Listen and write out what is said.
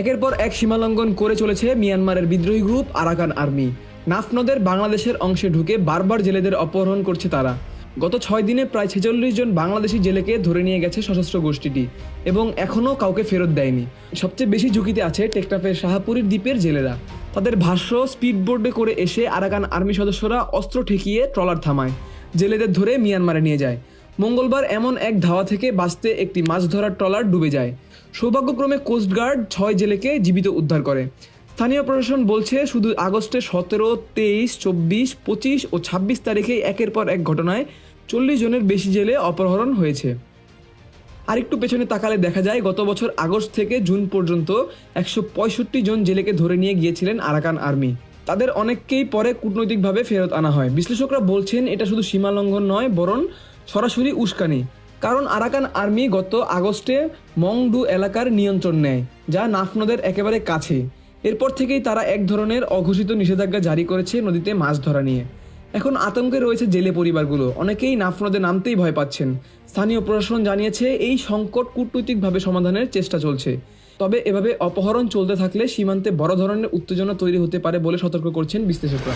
একের পর এক সীমালঙ্ঘন করে চলেছে মিয়ানমারের বিদ্রোহী গ্রুপ আরাকান আর্মি। নাফনদের বাংলাদেশের অংশে ঢুকে বারবার জেলেদের অপহরণ করছে তারা। গত ছয় দিনে প্রায় ছেচল্লিশ জন বাংলাদেশি জেলেকে ধরে নিয়ে গেছে সশস্ত্র গোষ্ঠীটি এবং এখনও কাউকে ফেরত দেয়নি। সবচেয়ে বেশি ঝুঁকিতে আছে টেকটাফের শাহাপুরীর দ্বীপের জেলেরা। তাদের ভাষ্য স্পিডবোর্ডে করে এসে আরাকান আর্মি সদস্যরা অস্ত্র ঠেকিয়ে ট্রলার থামায়। জেলেদের ধরে মিয়ানমারে নিয়ে যায়। মঙ্গলবার এমন এক ধাওয়া থেকে বাঁচতে একটি মাছ ধরার ট্রলার ডুবে যায়। সৌভাগ্যক্রমে কোস্টগার্ড ছয় জেলেকে জীবিত উদ্ধার করে। স্থানীয় প্রশাসন বলছে, শুধু আগস্টে সতেরো, তেইশ, চব্বিশ, পঁচিশ ও ছাব্বিশ তারিখে একের পর এক ঘটনায় চল্লিশ জনের বেশি জেলে অপহরণ হয়েছে। আরেকটু পেছনে তাকালে দেখা যায়, গত বছর আগস্ট থেকে জুন পর্যন্ত একশো পঁয়ষট্টি জন জেলেকে ধরে নিয়ে গিয়েছিলেন আরাকান আর্মি। তাদের অনেককেই পরে কূটনৈতিকভাবে ফেরত আনা হয়। বিশ্লেষকরা বলছেন, এটা শুধু সীমা লঙ্ঘন নয়, বরং সরাসরি উস্কানি, কারণ আরাকান আর্মি গত আগস্টে মংডু এলাকার নিয়ন্ত্রণ নেয়, যা নাফনদের একেবারে কাছে। এরপর থেকেই তারা এক ধরনের অঘোষিত নিষেধাজ্ঞা জারি করেছে নদীতে মাছ ধরা নিয়ে। এখন আতঙ্কে রয়েছে জেলে পরিবারগুলো, অনেকেই নাফ নদে নামতেই ভয় পাচ্ছেন। স্থানীয় প্রশাসন জানিয়েছে এই সংকট কূটনৈতিকভাবে সমাধানের চেষ্টা চলছে। তবে এভাবে অপহরণ চলতে থাকলে সীমান্তে বড় ধরনের উত্তেজনা তৈরি হতে পারে বলে সতর্ক করছেন বিশ্লেষকরা।